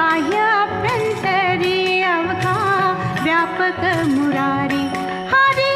बाह्याभ्यन्तरी अवघा व्यापक मुरारी हरि